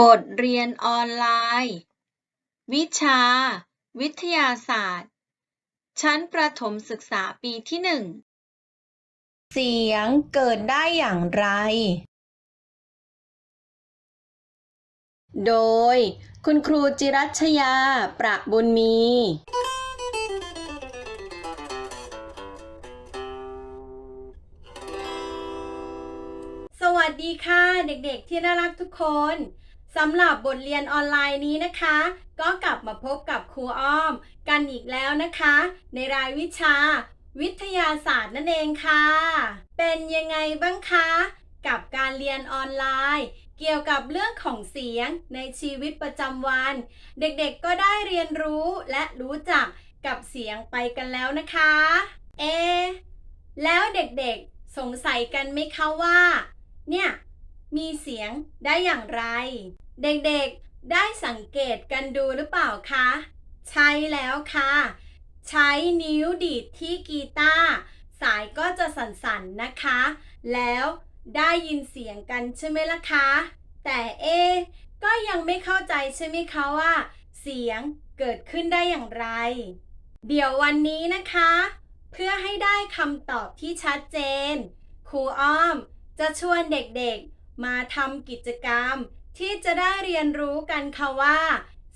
บทเรียนออนไลน์ วิชา วิทยาศาสตร์ ชั้นประถมศึกษาปีที่หนึ่ง เสียงเกิดได้อย่างไร โดย คุณครูจิรัชยา ประบุญมี สวัสดีค่ะ เด็กๆที่น่ารักทุกคน สำหรับบทเรียนออนไลน์นี้นะคะ ก็กลับมาพบกับครูอ้อม กันอีกแล้วนะคะ ในรายวิชา วิทยาศาสตร์นั่นเองค่ะ เป็นยังไงบ้างคะ กับการเรียนออนไลน์ เกี่ยวกับเรื่องของเสียงในชีวิตประจำวัน เด็กๆก็ได้เรียนรู้และรู้จักกับเสียงไปกันแล้วนะคะ เอ แล้วเด็กๆสงสัยกันไหมคะว่า เนี่ยมีเสียงได้อย่างไร เด็กๆ ได้สังเกตกันดูหรือเปล่าคะ ใช่แล้วค่ะ ใช้นิ้วดีดที่กีตาร์สายก็จะสั่นๆนะคะ แล้วได้ยินเสียงกันใช่ไหมล่ะคะ แต่เอ ก็ยังไม่เข้าใจใช่ไหมคะว่า เสียงเกิดขึ้นได้อย่างไร เดี๋ยววันนี้นะคะ เพื่อให้ได้คำตอบที่ชัดเจน ครูอ้อมจะชวนเด็กๆ มาทำกิจกรรม ที่จะได้เรียนรู้กันค่ะว่า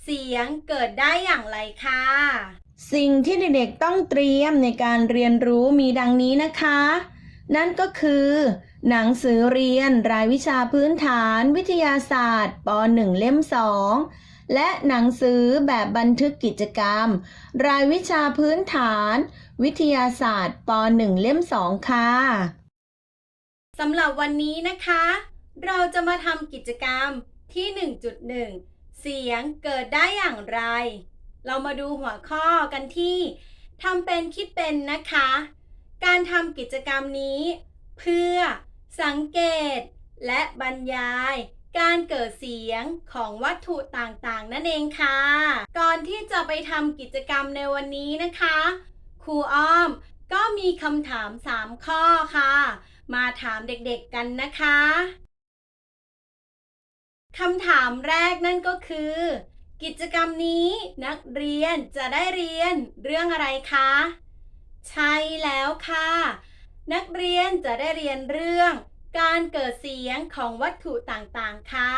เสียงเกิดได้อย่างไรค่ะ สิ่งที่เด็กๆต้องเตรียมในการเรียนรู้มีดังนี้นะคะ นั่นก็คือ หนังสือเรียนรายวิชาพื้นฐานวิทยาศาสตร์ป .1 เล่ม 2 และหนังสือแบบบันทึกกิจกรรม รายวิชาพื้นฐาน วิทยาศาสตร์ป .1 เล่ม 2 ค่ะสำหรับวันนี้นะคะ เราจะมาทำกิจกรรมที่ 1.1 เสียงเกิดได้อย่างไร เรามาดูหัวข้อกันที่ทำเป็นคิดเป็นนะคะ การทำกิจกรรมนี้ เพื่อสังเกตและบรรยาย การเกิดเสียงของวัตถุต่างๆ นั่นเองค่ะ ก่อนที่จะไปทำกิจกรรมในวันนี้นะคะ ครูอ้อมก็มีคำถาม 3 ข้อค่ะ มาถามเด็กๆกันนะคะ คำถามแรกนั่นก็คือ กิจกรรมนี้นักเรียนจะได้เรียนเรื่องอะไรคะ ใช่แล้วค่ะ นักเรียนจะได้เรียนเรื่อง การเกิดเสียงของวัตถุต่างๆ ค่ะ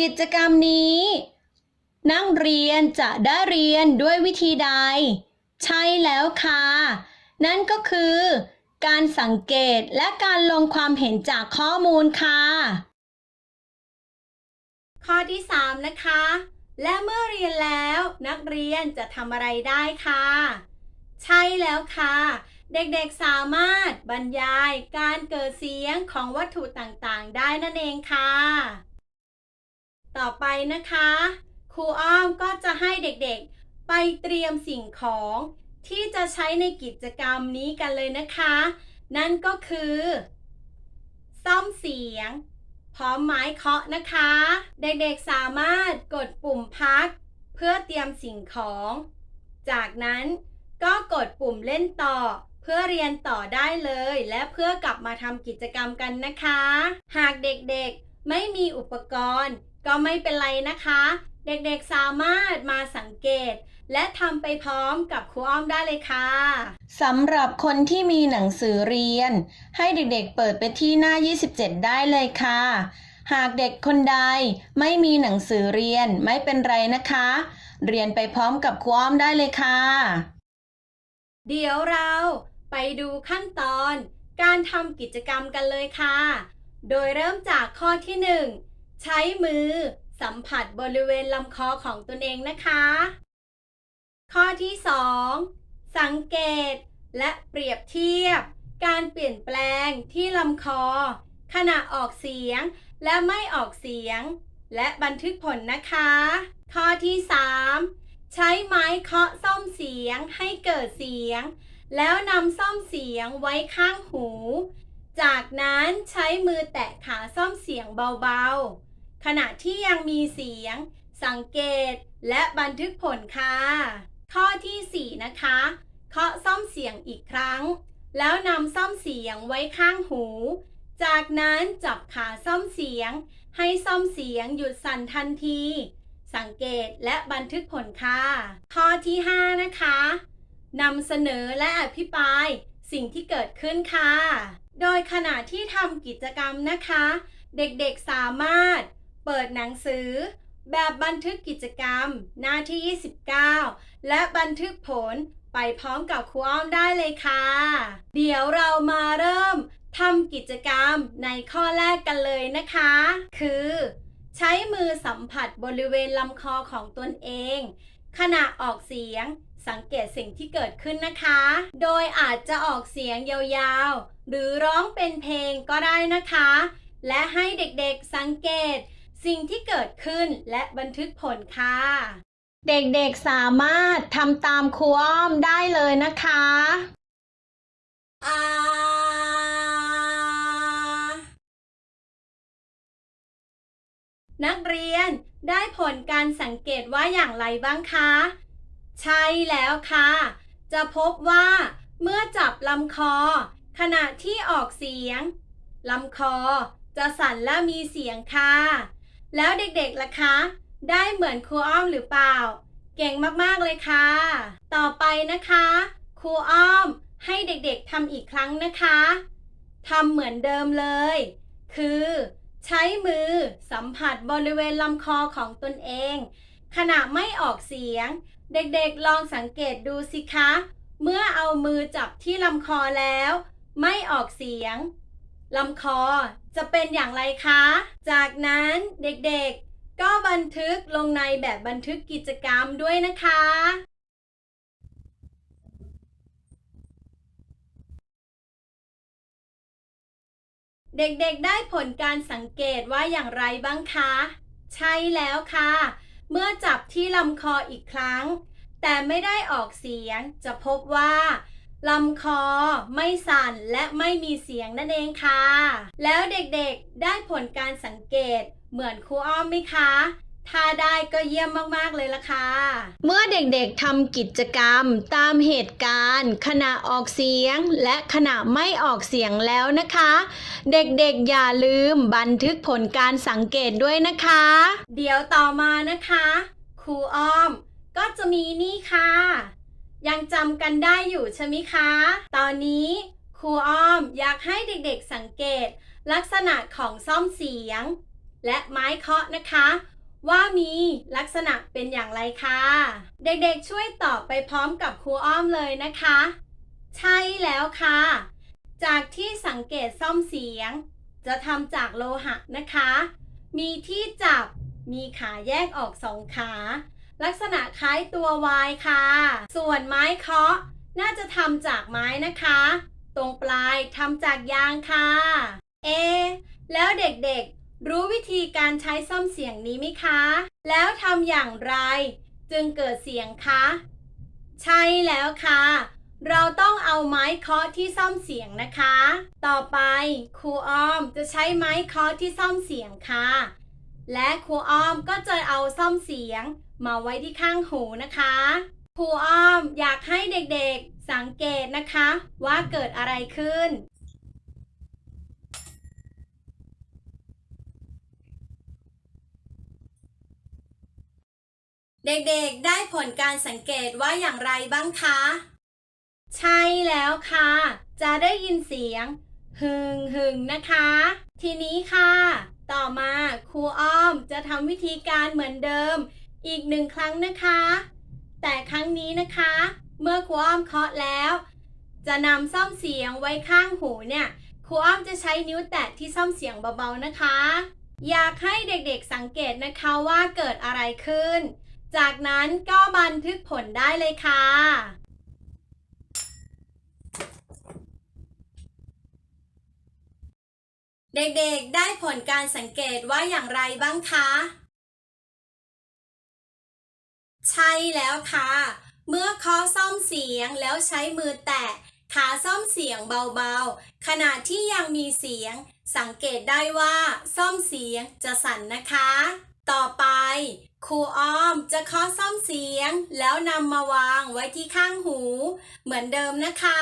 กิจกรรมนี้ นักเรียนจะได้เรียนด้วยวิธีใด ใช่แล้วค่ะ นั่นก็คือ การสังเกตและการลงความเห็นจากข้อมูลค่ะ ข้อที่ 3 นะคะ และเมื่อเรียนแล้วนักเรียนจะทำอะไรได้ค่ะ ใช่แล้วค่ะ เด็กๆสามารถบรรยายการเกิดเสียงของวัตถุต่างๆ ได้นั่นเองค่ะ ต่อไปนะคะ ครูอ้อมก็จะให้เด็กๆ ไปเตรียมสิ่งของ ที่จะใช้ในกิจกรรมนี้กันเลยนะคะ นั่นก็คือ ซ่อมเสียง พร้อมไม้เคาะนะคะ เด็กๆสามารถกดปุ่มพัก เพื่อเตรียมสิ่งของ จากนั้นก็กดปุ่มเล่นต่อเพื่อเรียนต่อได้เลย และเพื่อกลับมาทำกิจกรรมกันนะคะ หากเด็กๆไม่มีอุปกรณ์ ก็ไม่เป็นไรนะคะ เด็กๆสามารถมาสังเกต และทำไปพร้อมกับครูอ้อมได้เลยค่ะสำหรับคนที่มีหนังสือเรียน ให้เด็กๆเปิดไปที่หน้า 27 ได้เลยค่ะ หากเด็กคนใดไม่มีหนังสือเรียนไม่เป็นไรนะคะ เรียนไปพร้อมกับครูอ้อมได้เลยค่ะ เดี๋ยวเราไปดูขั้นตอนการทำกิจกรรมกันเลยค่ะ โดยเริ่มจากข้อที่ 1 ใช้มือสัมผัสบริเวณลำคอของตนเองนะคะ ข้อที่ 2 สังเกตและเปรียบเทียบ การเปลี่ยนแปลงที่ลำคอ ขณะออกเสียงและไม่ออกเสียง และบันทึกผลนะคะ ข้อที่ 3 ใช้ไม้เคาะซ่อมเสียงให้เกิดเสียง แล้วนำซ่อมเสียงไว้ข้างหู จากนั้นใช้มือแตะขาซ่อมเสียงเบาๆ ขณะที่ยังมีเสียง สังเกตและบันทึกผลค่ะ ข้อที่ 4 นะคะเคาะซ่อมเสียงอีกครั้ง แล้วนำซ่อมเสียงไว้ข้างหู จากนั้นจับขาซ่อมเสียง ให้ซ่อมเสียงหยุดสั่นทันที สังเกตและบันทึกผลค่ะ ข้อที่ 5 นะคะนำเสนอและอภิปรายสิ่งที่เกิดขึ้นค่ะ โดยขณะที่ทำกิจกรรมนะคะ เด็กๆสามารถ เปิดหนังสือ แบบบันทึกกิจกรรม หน้าที่ 29 และบันทึกผลไปพร้อมกับครูอ้อมได้เลยค่ะ เดี๋ยวเรามาเริ่มทำกิจกรรมในข้อแรกกันเลยนะคะ คือ ใช้มือสัมผัสบริเวณลำคอของตนเอง ขณะออกเสียงสังเกตสิ่งที่เกิดขึ้นนะคะ โดยอาจจะออกเสียงยาวๆ หรือร้องเป็นเพลงก็ได้นะคะ และให้เด็กๆสังเกต สิ่งที่เกิดขึ้นและบันทึกผลค่ะ เด็กๆสามารถทำตามครูอ้อมได้เลยนะคะอานักเรียนได้ผลการสังเกตว่าอย่างไรบ้างคะ ใช่แล้วค่ะ จะพบว่าเมื่อจับลำคอ ขณะที่ออกเสียงลำคอจะสั่นและมีเสียงค่ะ แล้วเด็กๆล่ะคะ ได้เหมือนครูอ้อมหรือเปล่า เก่งมากๆเลยค่ะ ต่อไปนะคะ ครูอ้อมให้เด็กๆทำอีกครั้งนะคะทำเหมือนเดิมเลย คือ ใช้มือสัมผัสบริเวณลำคอของตนเอง ขณะไม่ออกเสียง เด็กๆลองสังเกตดูสิคะ เมื่อเอามือจับที่ลำคอแล้ว ไม่ออกเสียง ลำคอจะเป็นอย่างไรคะ จากนั้นเด็กๆ ก็บันทึกลงในแบบบันทึกกิจกรรมด้วยนะคะ เด็กๆ ได้ผลการสังเกตว่าอย่างไรบ้างคะ ใช่แล้วค่ะ เมื่อจับที่ลำคออีกครั้ง แต่ไม่ได้ออกเสียงจะพบว่า ลำคอ ไม่สั่นและไม่มีเสียงนั่นเองค่ะ แล้วเด็กๆ ได้ผลการสังเกตเหมือนครูอ้อมไหมคะ ถ้าได้ก็เยี่ยมมากๆเลยละค่ะ เมื่อเด็กๆทำกิจกรรมตามเหตุการณ์ ขณะออกเสียงและขณะไม่ออกเสียงแล้วนะคะ เด็กๆอย่าลืมบันทึกผลการสังเกตด้วยนะคะ เดี๋ยวต่อมานะคะ ครูอ้อมก็จะมีนี่ค่ะ ยังจำกันได้อยู่ใช่ไหมคะ ตอนนี้ครูอ้อมอยากให้เด็กๆสังเกต ลักษณะของซ่อมเสียง และไม้เคาะนะคะ ว่ามีลักษณะเป็นอย่างไรคะ เด็กๆช่วยตอบไปพร้อมกับครูอ้อมเลยนะคะ ใช่แล้วค่ะ จากที่สังเกตซ่อมเสียง จะทำจากโลหะนะคะ มีที่จับ มีขาแยกออกสองขา ลักษณะคล้ายตัววายค่ะ ส่วนไม้เคาะ น่าจะทำจากไม้นะคะ ตรงปลายทำจากยางค่ะ เอ แล้วเด็กๆ รู้วิธีการใช้ซ่อมเสียงนี้ไหมคะ แล้วทำอย่างไร จึงเกิดเสียงคะ ใช่แล้วค่ะ เราต้องเอาไม้เคาะที่ซ่อมเสียงนะคะ ต่อไปครูอ้อมจะใช้ไม้เคาะที่ซ่อมเสียงค่ะ และครูอ้อมก็จะเอาซ่อมเสียง มาไว้ที่ข้างหูนะคะครูอ้อมอยากให้เด็กๆสังเกตนะคะ ว่าเกิดอะไรขึ้น เด็กๆได้ผลการสังเกตว่าอย่างไรบ้างคะ ใช่แล้วค่ะ จะได้ยินเสียง หึงหึงนะคะ ทีนี้ค่ะ ต่อมาครูอ้อมจะทำวิธีการเหมือนเดิม อีกหนึ่งครั้งนะคะ แต่ครั้งนี้นะคะ เมื่อครูอ้อมเคาะแล้ว จะนำซ่อมเสียงไว้ข้างหูเนี่ยครูอ้อมจะใช้นิ้วแตะที่ซ่อมเสียงเบาๆนะคะ อยากให้เด็กๆสังเกตนะคะว่าเกิดอะไรขึ้น จากนั้นก็บันทึกผลได้เลยค่ะเด็กๆ ได้ผลการสังเกตว่าอย่างไรบ้างคะ ใช่แล้วค่ะ เมื่อเคาะซ่อมเสียงแล้วใช้มือแตะขาซ่อมเสียงเบาๆ ขณะที่ยังมีเสียง สังเกตได้ว่าซ่อมเสียงจะสั่นนะคะ ต่อไปครูอ้อมจะเคาะซ่อมเสียง แล้วนำมาวางไว้ที่ข้างหู เหมือนเดิมนะคะ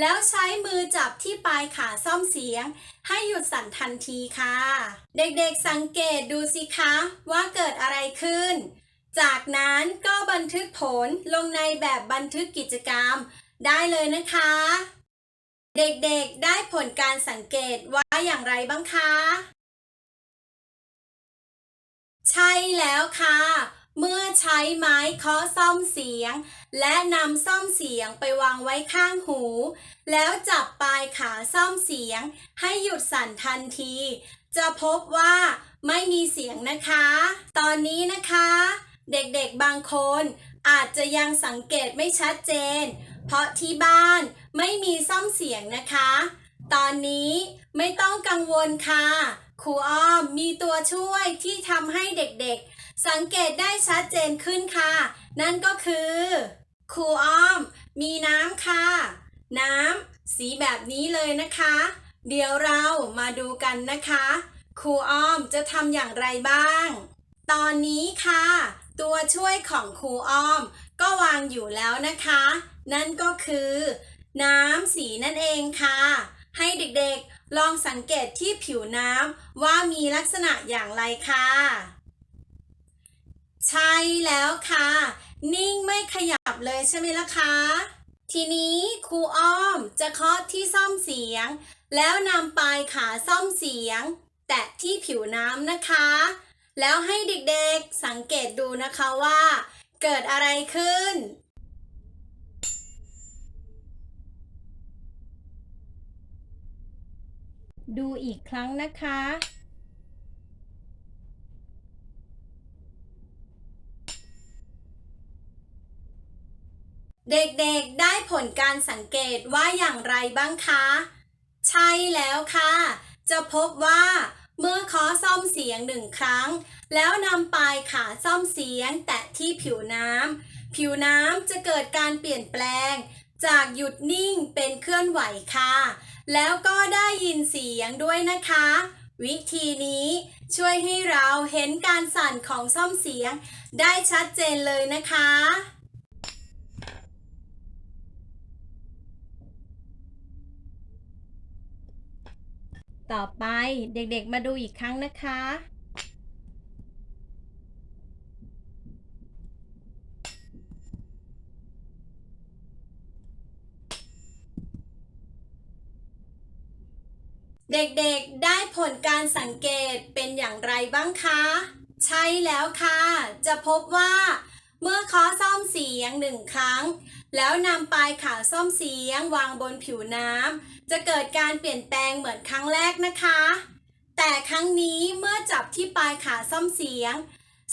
แล้วใช้มือจับที่ปลายขาซ่อมเสียง ให้หยุดสั่นทันทีค่ะ เด็กๆสังเกตดูสิคะว่าเกิดอะไรขึ้น จากนั้นก็บันทึกผลลงในแบบบันทึกกิจกรรม ได้เลยนะคะ เด็กๆได้ผลการสังเกตว่าอย่างไรบ้างคะ ใช่แล้วค่ะ เมื่อใช้ไม้เคาะซ่อมเสียง และนำซ่อมเสียงไปวางไว้ข้างหู แล้วจับปลายขาซ่อมเสียง ให้หยุดสั่นทันที จะพบว่าไม่มีเสียงนะคะ ตอนนี้นะคะ เด็กๆบางคนอาจจะยังสังเกตไม่ชัดเจน เพราะที่บ้านไม่มีซ่อมเสียงนะคะ ตอนนี้ไม่ต้องกังวลค่ะ ครูอ้อมมีตัวช่วยที่ทำให้เด็กๆ สังเกตได้ชัดเจนขึ้นค่ะ นั่นก็คือ ครูอ้อม มีน้ำค่ะ น้ำสีแบบนี้เลยนะคะ เดี๋ยวเรามาดูกันนะคะ ครูอ้อมจะทำอย่างไรบ้าง ตอนนี้ค่ะ ตัวช่วยของครูอ้อม ก็วางอยู่แล้วนะคะ นั่นก็คือ น้ำสีนั่นเองค่ะ ให้เด็กๆลองสังเกตที่ผิวน้ำว่ามีลักษณะอย่างไรค่ะ ใช่แล้วค่ะ นิ่งไม่ขยับเลยใช่ไหมล่ะคะทีนี้ครูอ้อมจะเคาะที่ซ่อมเสียง แล้วนำปลายขาซ่อมเสียงแตะที่ผิวน้ำนะคะ แล้วให้เด็กๆสังเกตดูนะคะว่า เกิดอะไรขึ้น ดูอีกครั้งนะคะ เด็กๆได้ผลการสังเกตว่าอย่างไรบ้างคะ ใช่แล้วค่ะ จะพบว่าเมื่อเคาะซ่อมเสียงหนึ่งครั้ง แล้วนำปลายขาซ่อมเสียงแตะที่ผิวน้ำผิวน้ำจะเกิดการเปลี่ยนแปลง จากหยุดนิ่งเป็นเคลื่อนไหวค่ะ แล้วก็ได้ยินเสียงด้วยนะคะ วิธีนี้ช่วยให้เราเห็นการสั่นของซ่อมเสียงได้ชัดเจนเลยนะคะ ต่อไปเด็กๆมาดูอีกครั้งนะคะ เด็กๆได้ผลการสังเกตเป็นอย่างไรบ้างคะ ใช่แล้วค่ะ จะพบว่า เมื่อคาะซ่อมเสียงหนึ่งครั้ง แล้วนำปลายขาซ่อมเสียงวางบนผิวน้ำ จะเกิดการเปลี่ยนแปลงเหมือนครั้งแรกนะคะ แต่ครั้งนี้เมื่อจับที่ปลายขาซ่อมเสียง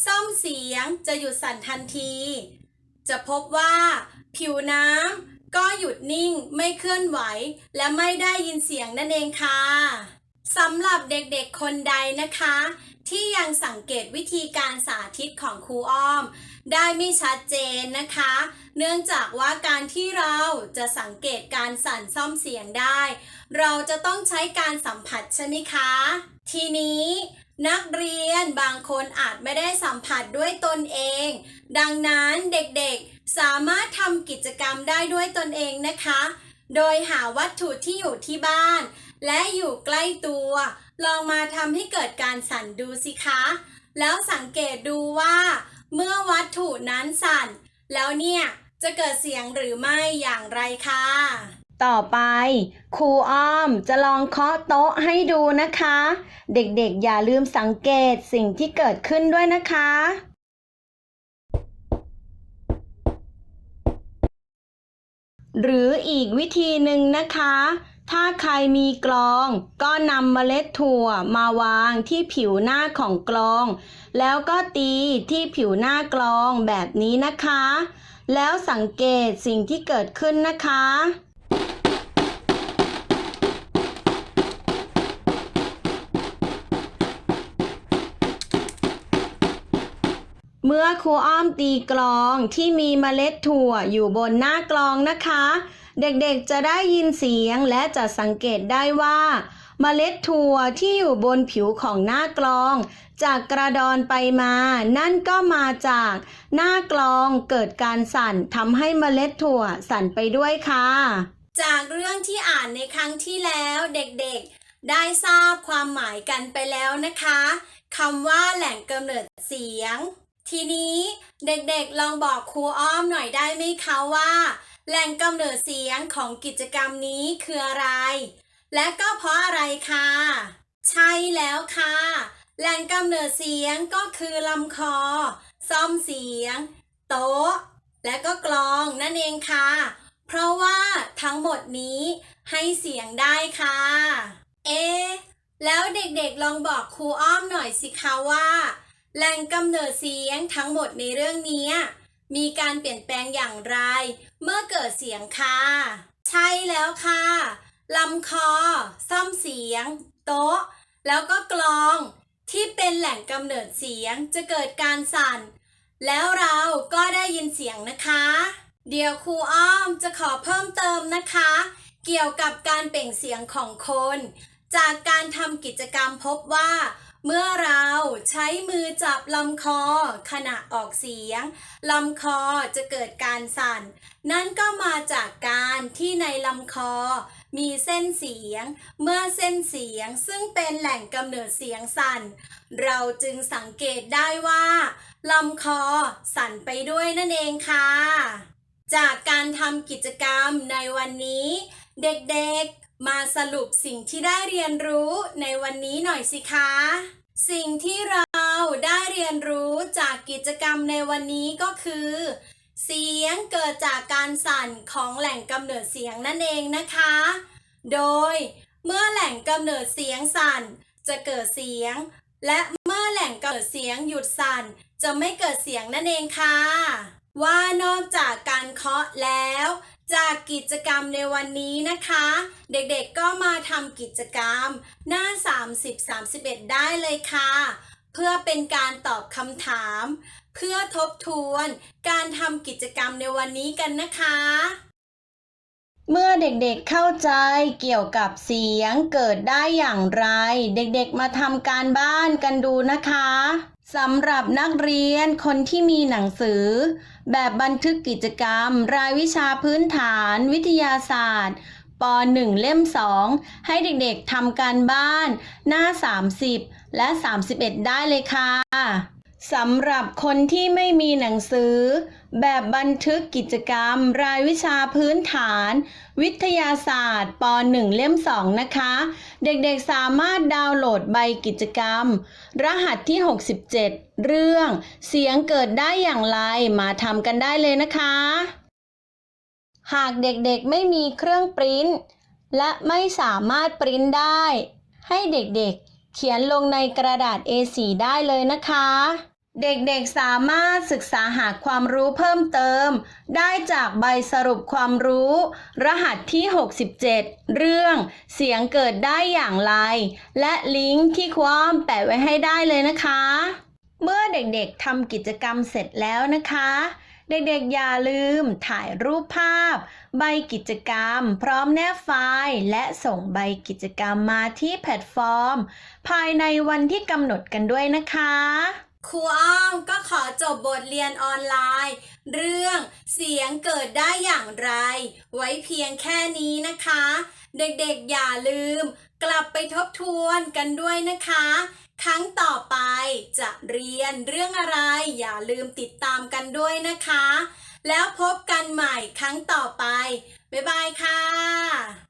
ซ่อมเสียงจะหยุดสั่นทันที จะพบว่า ผิวน้ำก็หยุดนิ่งไม่เคลื่อนไหว และไม่ได้ยินเสียงนั่นเองค่ะสำหรับเด็กๆคนใดนะคะ ที่ยังสังเกตวิธีการสาธิตของครูอ้อม ได้ไม่ชัดเจนนะคะ เนื่องจากว่าการที่เราจะสังเกตการสั่นซ่อมเสียงได้ เราจะต้องใช้การสัมผัสใช่ไหมคะ ทีนี้นักเรียนบางคนอาจไม่ได้สัมผัสด้วยตนเอง ดังนั้นเด็กๆสามารถทำกิจกรรมได้ด้วยตนเองนะคะ โดยหาวัตถุที่อยู่ที่บ้าน และอยู่ใกล้ตัว ลองมาทำให้เกิดการสั่นดูสิคะ แล้วสังเกตดูว่า เมื่อวัตถุนั้นสั่น แล้วเนี่ยจะเกิดเสียงหรือไม่อย่างไรคะต่อไปครูอ้อมจะลองเคาะโต๊ะให้ดูนะคะ เด็กๆอย่าลืมสังเกตสิ่งที่เกิดขึ้นด้วยนะคะ หรืออีกวิธีหนึ่งนะคะ ถ้าใครมีกลอง ก็นำเมล็ดถั่วมาวางที่ผิวหน้าของกลอง แล้วก็ตีที่ผิวหน้ากลองแบบนี้นะคะ แล้วสังเกตสิ่งที่เกิดขึ้นนะคะเมื่อครูอ้อมตีกลองที่มีเมล็ดถั่วอยู่บนหน้ากลองนะคะ เด็กๆจะได้ยินเสียงและจะสังเกตได้ว่าเมล็ดถั่วที่อยู่บนผิวของหน้ากลอง จากกระดอนไปมา นั่นก็มาจากหน้ากลองเกิดการสั่นทำให้เมล็ดถั่วสั่นไปด้วยค่ะ จากเรื่องที่อ่านในครั้งที่แล้วเด็กๆ ได้ทราบความหมายกันไปแล้วนะคะคำว่าแหล่งกำเนิดเสียง ทีนี้เด็กๆลองบอกครูอ้อมหน่อยได้ไหมคะว่า แหล่งกำเนิดเสียงของกิจกรรมนี้คืออะไร และก็เพราะอะไรคะใช่แล้วค่ะ แหล่งกำเนิดเสียงก็คือลำคอ ซ่อมเสียง โต๊ะ และก็กลองนั่นเองค่ะ เพราะว่าทั้งหมดนี้ให้เสียงได้ค่ะ เอะแล้วเด็กๆลองบอกครูอ้อมหน่อยสิคะว่า แหล่งกำเนิดเสียงทั้งหมดในเรื่องนี้ มีการเปลี่ยนแปลงอย่างไร เมื่อเกิดเสียงค่ะใช่แล้วค่ะลำคอ ซ่อมเสียง โต๊ะ แล้วก็กลอง ที่เป็นแหล่งกำเนิดเสียงจะเกิดการสั่น แล้วเราก็ได้ยินเสียงนะคะ เดี๋ยวครูอ้อมจะขอเพิ่มเติมนะคะ เกี่ยวกับการเปล่งเสียงของคน จากการทำกิจกรรมพบว่า เมื่อเราใช้มือจับลำคอขณะออกเสียงลำคอจะเกิดการสั่น นั่นก็มาจากการที่ในลำคอ มีเส้นเสียง เมื่อเส้นเสียงซึ่งเป็นแหล่งกำเนิดเสียงสั่น เราจึงสังเกตได้ว่าลำคอสั่นไปด้วยนั่นเองค่ะ จากการทำกิจกรรมในวันนี้ เด็กๆ มาสรุปสิ่งที่ได้เรียนรู้ในวันนี้หน่อยสิคะ สิ่งที่เราได้เรียนรู้จากกิจกรรมในวันนี้ก็คือ เสียงเกิดจากการสั่นของแหล่งกำเนิดเสียงนั่นเองนะคะ โดยเมื่อแหล่งกำเนิดเสียงสั่นจะเกิดเสียง และเมื่อแหล่งกำเนิดเสียงหยุดสั่น จะไม่เกิดเสียงนั่นเองค่ะ ว่านอกจากการเคาะแล้ว จากกิจกรรมในวันนี้นะคะ เด็กๆก็มาทำกิจกรรมหน้า 30-31 ได้เลยค่ะ เพื่อเป็นการตอบคำถาม เพื่อทบทวนการทำกิจกรรมในวันนี้กันนะคะ เมื่อเด็กๆเข้าใจเกี่ยวกับเสียงเกิดได้อย่างไร เด็กๆมาทำการบ้านกันดูนะคะ สำหรับนักเรียนคนที่มีหนังสือ แบบบันทึกกิจกรรม รายวิชาพื้นฐาน วิทยาศาสตร์ป .1 เล่ม 2 ให้เด็กๆทำการบ้าน หน้า 30 และ 31 ได้เลยค่ะ สำหรับคนที่ไม่มีหนังสือ แบบบันทึกกิจกรรม รายวิชาพื้นฐาน วิทยาศาสตร์ป .1 เล่ม 2 นะคะ เด็กๆสามารถดาวน์โหลดใบกิจกรรม รหัสที่ 67 เรื่อง เสียงเกิดได้อย่างไรมาทำกันได้เลยนะคะ หากเด็กๆไม่มีเครื่องปริ้นและไม่สามารถปริ้นได้ ให้เด็กๆ เขียนลงในกระดาษ A4 ได้เลยนะคะ เด็กๆสามารถศึกษาหาความรู้เพิ่มเติม ได้จากใบสรุปความรู้ รหัสที่ 67 เรื่องเสียงเกิดได้อย่างไร และลิงก์ที่ความแปะไว้ให้ได้เลยนะคะ เมื่อเด็กๆทำกิจกรรมเสร็จแล้วนะคะ เด็กๆ อย่าลืมถ่ายรูปภาพ ใบกิจกรรม พร้อมแนบไฟล์ และส่งใบกิจกรรมมาที่แพลตฟอร์ม ภายในวันที่กำหนดกันด้วยนะคะครูอ้อมก็ขอจบบทเรียนออนไลน์ เรื่องเสียงเกิดได้อย่างไร ไว้เพียงแค่นี้นะคะ เด็กๆอย่าลืม กลับไปทบทวนกันด้วยนะคะ ครั้งต่อไปจะเรียนเรื่องอะไรอย่าลืมติดตามกันด้วยนะคะ แล้วพบกันใหม่ครั้งต่อไป บ๊ายบายค่ะ